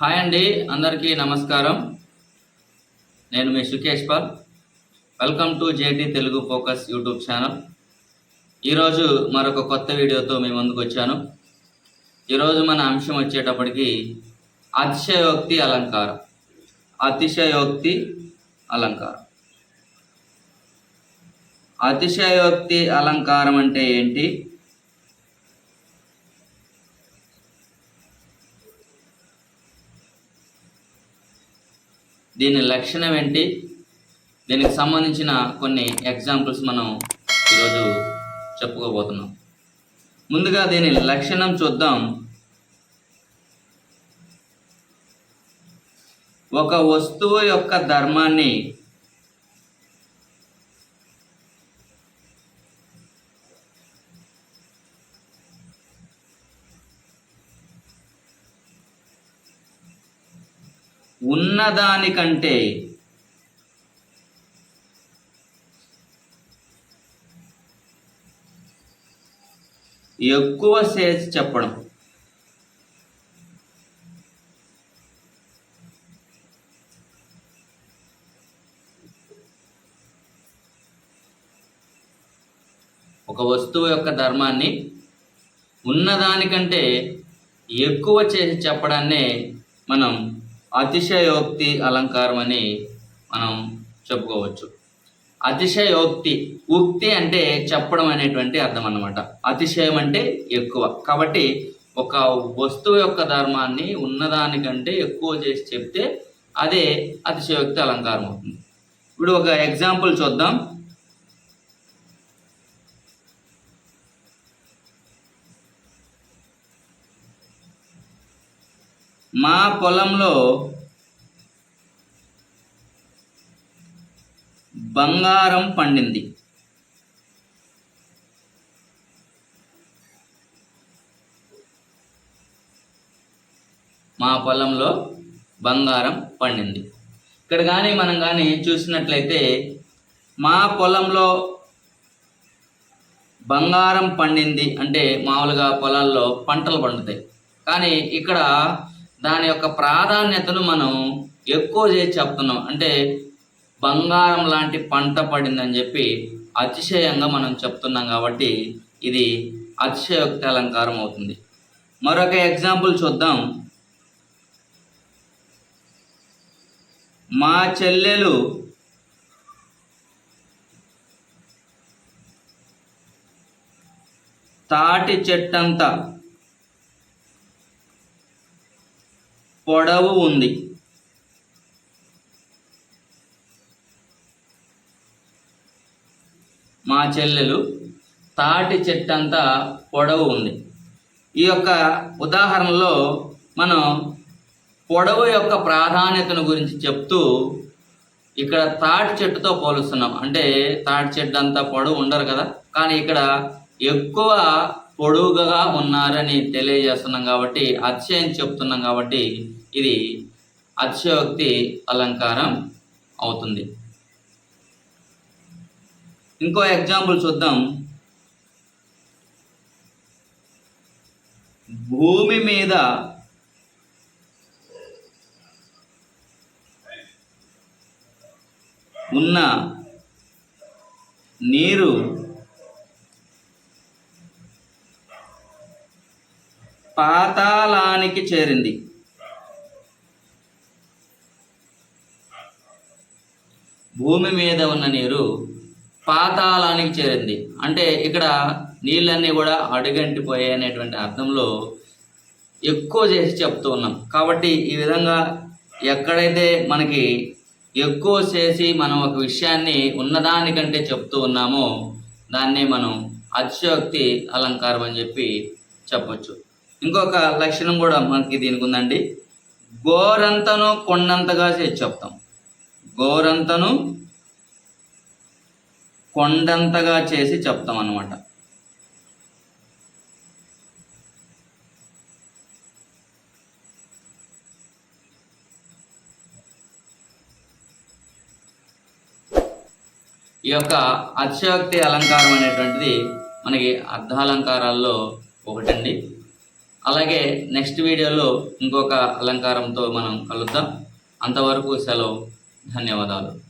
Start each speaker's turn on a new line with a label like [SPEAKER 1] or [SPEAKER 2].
[SPEAKER 1] Hi అండి అందరికీ నమస్కారం. నేను మీ Sukesh Paul. Welcome to JT Telugu focus YouTube channel. ఈరోజు మరొక కొత్త వీడియోతో మీ ముందుకు వచ్చాను. ఈరోజు మన అంశం వచ్చేటప్పటికి అతిశయోక్తి అలంకారం. అతిశయోక్తి అలంకారం. అతిశయోక్తి అలంకారం అంటే ఏంటి? దీని లక్షణం ఏంటి? దీనికి సంబంధించిన కొన్ని ఎగ్జాంపుల్స్ మనం ఈరోజు చెప్పుకోబోతున్నాం. ముందుగా దీని లక్షణం చూద్దాం. ఒక వస్తువు యొక్క ధర్మాన్ని ఉన్నదానికంటే ఎక్కువ చేసి చెప్పడం. ఒక వస్తువు యొక్క ధర్మాన్ని ఉన్నదానికంటే ఎక్కువ చేసి చెప్పడాన్నే మనం అతిశయోక్తి అలంకారం అని మనం చెప్పుకోవచ్చు. అతిశయోక్తి ఉక్తి అంటే చెప్పడం అనేటువంటి అర్థం అన్నమాట. అతిశయం అంటే ఎక్కువ. కాబట్టి ఒక వస్తువు యొక్క ధర్మాన్ని ఉన్నదానికంటే ఎక్కువ చేసి చెప్తే అదే అతిశయోక్తి అలంకారం అవుతుంది. ఇప్పుడు ఒక ఎగ్జాంపుల్ చూద్దాం. మా పొలంలో బంగారం పండింది. మా పొలంలో బంగారం పండింది. ఇక్కడ కానీ మనం కానీ చూసినట్లయితే మా పొలంలో బంగారం పండింది అంటే మామూలుగా పొలాల్లో పంటలు పండుతాయి. కానీ ఇక్కడ దాని యొక్క ప్రాధాన్యతను మనం ఎక్కువ చేసి చెప్తున్నాం. అంటే బంగారం లాంటి పంట పడిందని చెప్పి అతిశయంగా మనం చెప్తున్నాం కాబట్టి ఇది అతిశయోక్తి అలంకారం అవుతుంది. మరొక ఎగ్జాంపుల్ చూద్దాం. మా చెల్లెలు తాటి చెట్టంతా పొడవు ఉంది. మా చెల్లెలు తాటి చెట్టు అంతా పొడవు ఉంది. ఈ యొక్క ఉదాహరణలో మనం పొడవు యొక్క ప్రాధాన్యతను గురించి చెప్తూ ఇక్కడ తాటి చెట్టుతో పోలుస్తున్నాం. అంటే తాటి చెట్టు అంతా పొడవు ఉండరు కదా. కానీ ఇక్కడ ఎక్కువ పొడుగుగా ఉన్నారని తెలియజేస్తున్నాం కాబట్టి అతిశయం చెప్తున్నాం కాబట్టి ఇది అతిశయోక్తి అలంకారం అవుతుంది. ఇంకో ఎగ్జాంపుల్ చూద్దాం. భూమి మీద ఉన్న నీరు పాతాళానికి చేరింది. భూమి మీద ఉన్న నీరు పాతాళానికి చేరింది. అంటే ఇక్కడ నీళ్ళన్నీ కూడా అడుగంటిపోయాయి అనేటువంటి అర్థంలో ఎక్కువ చేసి చెప్తూ ఉన్నాం. కాబట్టి ఈ విధంగా ఎక్కడైతే మనకి ఎక్కువ చేసి మనం ఒక విషయాన్ని ఉన్నదానికంటే చెప్తూ ఉన్నామో దాన్ని మనం అతిశయోక్తి అలంకారం అని చెప్పి చెప్పచ్చు. ఇంకొక లక్షణం కూడా మనకి దీనికి ఉందండి. గోరంతను కొండంతగా చేసి చెప్తాం. గోరంతను కొండంతగా చేసి చెప్తాం అన్నమాట. ఈ యొక్క అతిశయోక్తి అలంకారం అనేటువంటిది మనకి అర్ధాలంకారాల్లో ఒకటండి. అలాగే నెక్స్ట్ వీడియోలో ఇంకొక అలంకారంతో మనం కలుద్దాం. అంతవరకు సెలవు. ధన్యవాదాలు.